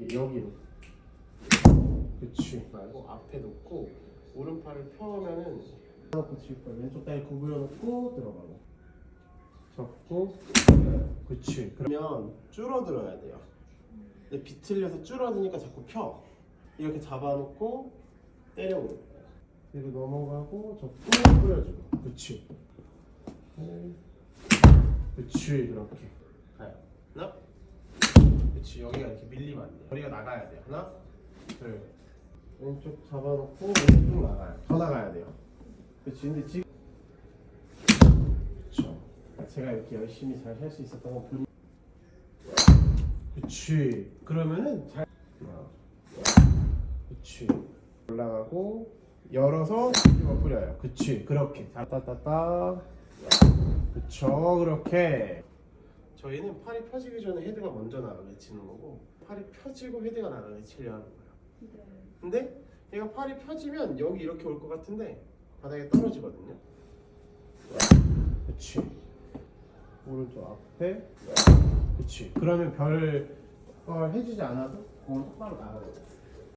이게 여기로. 그치. 말고 앞에 놓고 오른팔을 펴면은 놓고 칠 거야. 왼쪽 다리 구부려 놓고 들어가고. 접고. 그치. 그러면 줄어들어야 돼요. 근데 비틀려서 줄어드니까 자꾸 펴. 이렇게 잡아놓고 때려오는 거야. 뒤로 넘어가고 접고 뿌려주고. 그치. 네. 그치 그렇게 가요. 하나. 여기가 이렇게 밀리면 안 돼. 머리가 나가야 돼요. 하나, 둘. 왼쪽 잡아놓고 왼쪽 나가요. 더 나가야 돼요. 그치 근데 지금 그쵸. 제가 이렇게 열심히 잘 할 수 있었던 건 본. 그치. 그러면은 잘. 그치. 올라가고 열어서 뒤집어 뿌려요. 그치. 그렇게. 따따따. 그쵸. 그렇게. 저희는 팔이 펴지기 전에 헤드가 먼저 나가게 치는 거고 팔이 펴지고 헤드가 나가게 치려 하는 거예요. 근데 얘가 팔이 펴지면 여기 이렇게 올 것 같은데 바닥에 떨어지거든요. 그치. 오른쪽 앞에. 그치. 그러면 별 걸 해주지 않아도 공은 똑바로 나가요.